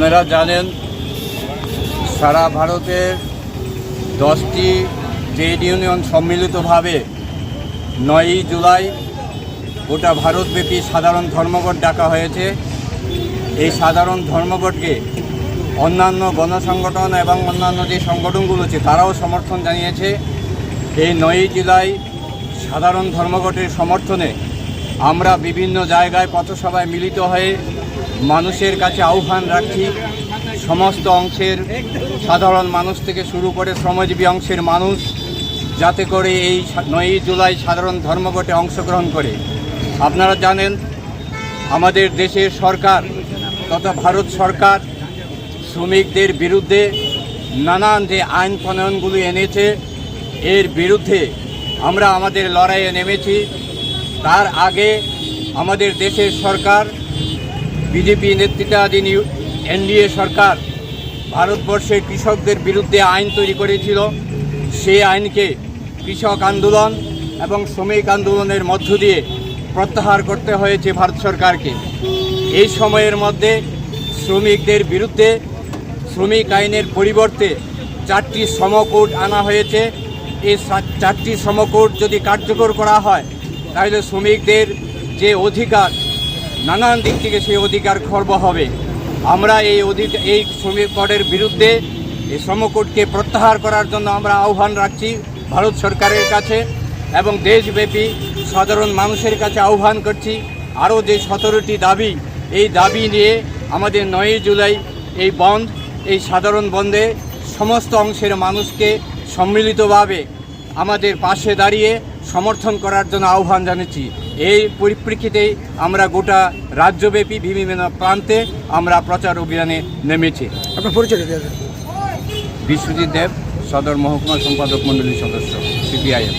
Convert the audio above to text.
আপনারা জানেন, সারা ভারতের দশটি ট্রেড ইউনিয়ন সম্মিলিতভাবে নয়ই জুলাই গোটা ভারতব্যাপী সাধারণ ধর্মঘট ডাকা হয়েছে। এই সাধারণ ধর্মঘটকে অন্যান্য গণসংগঠন এবং অন্যান্য যে সংগঠনগুলো আছে, তারাও সমর্থন জানিয়েছে। এই নয়ই জুলাই সাধারণ ধর্মঘটের সমর্থনে আমরা বিভিন্ন জায়গায় পথসভায় মিলিত হয়ে মানুষের কাছে আহ্বান রাখছি, সমস্ত অংশের সাধারণ মানুষ থেকে শুরু করে শ্রমজীবী অংশের মানুষ, যাতে করে এই নয়ই জুলাই সাধারণ ধর্মঘটে অংশগ্রহণ করে। আপনারা জানেন, আমাদের দেশের সরকার তথা ভারত সরকার শ্রমিকদের বিরুদ্ধে নানান যে আইন প্রণয়নগুলি এনেছে, এর বিরুদ্ধে আমরা আমাদের লড়াইয়ে নেমেছি। তার আগে আমাদের দেশের সরকার বিজেপি নেতৃত্বাধীন এনডিএ সরকার ভারতবর্ষের কৃষকদের বিরুদ্ধে আইন তৈরি করেছিল। সেই আইনকে কৃষক আন্দোলন এবং শ্রমিক আন্দোলনের মধ্য দিয়ে প্রত্যাহার করতে হয়েছে ভারত সরকারকে। এই সময়ের মধ্যে শ্রমিকদের বিরুদ্ধে শ্রমিক আইনের পরিবর্তে চারটি সমকোড আনা হয়েছে। এই চারটি সমকোড যদি কার্যকর করা হয়, তাহলে শ্রমিকদের যে অধিকার নানান দিক থেকে সেই অধিকার খর্ব হবে। আমরা এই অধিকার এই শ্রমিক কোডের বিরুদ্ধে এই শ্রমকোডকে প্রত্যাহার করার জন্য আমরা আহ্বান রাখছি ভারত সরকারের কাছে এবং দেশব্যাপী সাধারণ মানুষের কাছে আহ্বান করছি। আরও যে সতেরোটি দাবি, এই দাবি নিয়ে আমাদের নয়ই জুলাই এই বন্ধ, এই সাধারণ বন্ধে সমস্ত অংশের মানুষকে সম্মিলিতভাবে আমাদের পাশে দাঁড়িয়ে সমর্থন করার জন্য আহ্বান জানাচ্ছি এই পরিপ্রেক্ষিতেই আমরা গোটা রাজ্যব্যাপী বিভিন্ন প্রান্তে আমরা প্রচার অভিযানে নেমেছি। আপনার পরিচয় বিশ্বজিৎ দেব সদর মহকুমা সম্পাদক মণ্ডলীর সদস্য সিপিআইএম